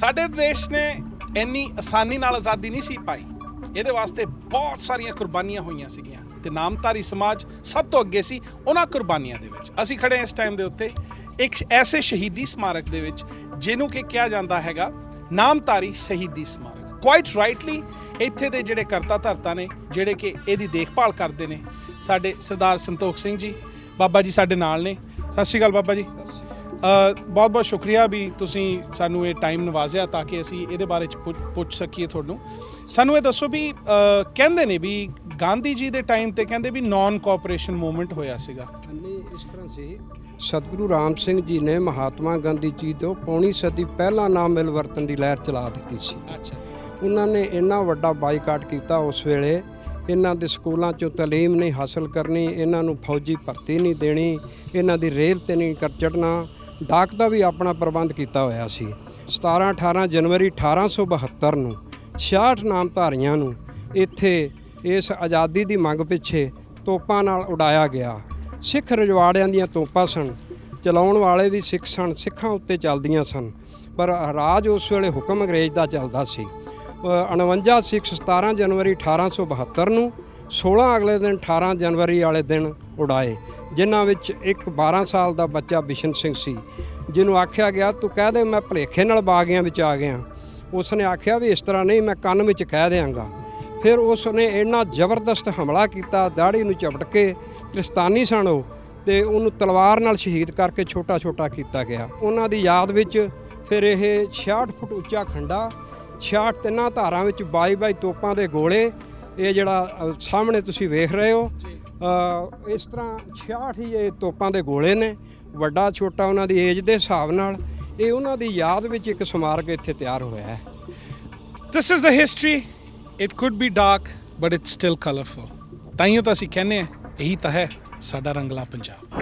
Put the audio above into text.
ਸਾਡੇ ਦੇਸ਼ ਨੇ ਇੰਨੀ ਆਸਾਨੀ ਨਾਲ ਆਜ਼ਾਦੀ ਨਹੀਂ ਸੀ ਪਾਈ। ਇਹਦੇ ਵਾਸਤੇ ਬਹੁਤ ਸਾਰੀਆਂ ਕੁਰਬਾਨੀਆਂ ਹੋਈਆਂ ਸੀਗੀਆਂ ਤੇ ਨਾਮਧਾਰੀ ਸਮਾਜ ਸਭ ਤੋਂ ਅੱਗੇ ਸੀ ਉਹਨਾਂ ਕੁਰਬਾਨੀਆਂ ਦੇ ਵਿੱਚ। ਅਸੀਂ ਖੜੇ ਹਾਂ ਇਸ ਟਾਈਮ ਦੇ ਉੱਤੇ ਇੱਕ ਐਸੇ ਸ਼ਹੀਦੀ ਸਮਾਰਕ ਦੇ ਵਿੱਚ ਜਿਹਨੂੰ ਕਿ ਕਿਹਾ ਜਾਂਦਾ ਹੈਗਾ ਨਾਮਧਾਰੀ ਸ਼ਹੀਦੀ ਸਮਾਰਕ। ਕੁਆਇਟ ਰਾਈਟਲੀ ਇੱਥੇ ਦੇ ਜਿਹੜੇ ਕਰਤਾ ਧਰਤਾ ਨੇ, ਜਿਹੜੇ ਕਿ ਇਹਦੀ ਦੇਖਭਾਲ ਕਰਦੇ ਨੇ, ਸਾਡੇ ਸਰਦਾਰ ਸੰਤੋਖ ਸਿੰਘ ਜੀ, ਬਾਬਾ ਜੀ ਸਾਡੇ ਨਾਲ ਨੇ। ਸਤਿ ਸ਼੍ਰੀ ਅਕਾਲ ਬਾਬਾ ਜੀ। ਬਹੁਤ ਬਹੁਤ ਸ਼ੁਕਰੀਆ ਵੀ ਤੁਸੀਂ ਸਾਨੂੰ ਇਹ ਟਾਈਮ ਨਵਾਜ਼ਿਆ ਤਾਂ ਕਿ ਅਸੀਂ ਇਹਦੇ ਬਾਰੇ ਚ ਪੁੱਛ- ਸਕੀਏ ਤੁਹਾਨੂੰ। ਸਾਨੂੰ ਇਹ ਦੱਸੋ ਵੀ ਕਹਿੰਦੇ ਨੇ ਵੀ ਗਾਂਧੀ ਜੀ ਦੇ ਟਾਈਮ ਤੇ ਕਹਿੰਦੇ ਵੀ ਨਾਨ ਕੋਆਪਰੇਸ਼ਨ ਮੂਵਮੈਂਟ ਹੋਇਆ ਸੀਗਾ। ਇਸ ਤਰ੍ਹਾਂ ਸੀ। ਸਤਿਗੁਰੂ ਰਾਮ ਸਿੰਘ ਜੀ ਨੇ ਮਹਾਤਮਾ ਗਾਂਧੀ ਜੀ ਤੋਂ ਪੌਣੀ ਸਦੀ ਪਹਿਲਾਂ ਨਾਮ ਮਿਲਵਰਤਨ ਦੀ ਲਹਿਰ ਚਲਾ ਦਿੱਤੀ ਸੀ। ਅੱਛਾ। ਉਹਨਾਂ ਨੇ ਇੰਨਾ ਵੱਡਾ ਬਾਈਕਾਟ ਕੀਤਾ ਉਸ ਵੇਲੇ। ਇਹਨਾਂ ਦੇ ਸਕੂਲਾਂ ਚੋਂ ਤਾਲੀਮ ਨਹੀਂ ਹਾਸਲ ਕਰਨੀ ਇਹਨਾਂ ਨੂੰ ਫੌਜੀ ਭਰਤੀ ਨਹੀਂ ਦੇਣੀ ਇਹਨਾਂ ਦੀ ਰੇਲ ਤੇ ਨਹੀਂ ਕਰ ਚੜਨਾ ਡਾਕ ਦਾ ਵੀ ਆਪਣਾ ਪ੍ਰਬੰਧ ਕੀਤਾ ਹੋਇਆ ਸੀ। 17 18 ਜਨਵਰੀ 1872 ਨੂੰ 66 ਨਾਮਧਾਰੀਆਂ ਨੂੰ ਇੱਥੇ ਇਸ ਆਜ਼ਾਦੀ ਦੀ ਮੰਗ ਪਿੱਛੇ ਤੋਪਾਂ ਨਾਲ ਉਡਾਇਆ ਗਿਆ। ਸਿੱਖ ਰਜਵਾੜਿਆਂ ਦੀਆਂ ਤੋਪਾਂ ਸਨ ਚਲਾਉਣ ਵਾਲੇ ਵੀ ਸਿੱਖ ਸਨ ਸਿੱਖਾਂ ਉੱਤੇ ਚੱਲਦੀਆਂ ਸਨ ਪਰ ਰਾਜ ਉਸ ਵੇਲੇ ਹੁਕਮ ਅੰਗਰੇਜ਼ ਦਾ ਚੱਲਦਾ ਸੀ। ਅ, 49 ਸਿੱਖ 17 ਜਨਵਰੀ 1872 ਨੂੰ 16 ਅਗਲੇ ਦਿਨ 18 ਜਨਵਰੀ ਵਾਲੇ ਦਿਨ ਉਡਾਏ। ਜਿਨ੍ਹਾਂ ਵਿੱਚ ਇੱਕ 12 ਸਾਲ ਦਾ ਬੱਚਾ ਬਿਸ਼ਨ ਸਿੰਘ ਸੀ, ਜਿਹਨੂੰ ਆਖਿਆ ਗਿਆ, ਤੂੰ ਕਹਿ ਦੇ, ਮੈਂ ਭਲੇਖੇ ਨਾਲ ਬਾਗਿਆਂ ਵਿੱਚ ਆ ਗਿਆ। ਉਸਨੇ ਆਖਿਆ ਵੀ ਇਸ ਤਰ੍ਹਾਂ ਨਹੀਂ, ਮੈਂ ਕੰਨ ਵਿੱਚ ਕਹਿ ਦਿਆਂਗਾ। ਫਿਰ ਉਸ ਨੇ ਇੰਨਾ ਜ਼ਬਰਦਸਤ ਹਮਲਾ ਕੀਤਾ ਦਾੜੀ ਨੂੰ ਚਪਟ ਕੇ ਕ੍ਰਿਸਤਾਨੀ ਸਨ ਉਹ ਤੇ ਉਹਨੂੰ ਤਲਵਾਰ ਨਾਲ ਸ਼ਹੀਦ ਕਰਕੇ ਛੋਟਾ ਛੋਟਾ ਕੀਤਾ ਗਿਆ। ਉਹਨਾਂ ਦੀ ਯਾਦ ਵਿੱਚ ਫਿਰ ਇਹ 66 ਫੁੱਟ ਉੱਚਾ ਖੰਡਾ 66 ਤਿੰਨਾਂ ਧਾਰਾਂ ਵਿੱਚ 22 22 ਤੋਪਾਂ ਦੇ ਗੋਲੇ, ਇਹ ਜਿਹੜਾ ਸਾਹਮਣੇ ਤੁਸੀਂ ਵੇਖ ਰਹੇ ਹੋ ਇਸ ਤਰ੍ਹਾਂ 66 ਹੀ ਇਹ ਤੋਪਾਂ ਦੇ ਗੋਲੇ ਨੇ, ਵੱਡਾ ਛੋਟਾ ਉਹਨਾਂ ਦੀ ਏਜ ਦੇ ਹਿਸਾਬ ਨਾਲ, ਇਹ ਉਹਨਾਂ ਦੀ ਯਾਦ ਵਿੱਚ ਇੱਕ ਸਮਾਰਕ ਇੱਥੇ ਤਿਆਰ ਹੋਇਆ ਹੈ। This is the history it could be dark but it's still colourful ਤਾਈਓ ਤਾਂ ਅਸੀਂ ਕਹਿੰਦੇ ਆ ਇਹੀ ਤਾਂ ਹੈ ਸਾਡਾ ਰੰਗਲਾ ਪੰਜਾਬ।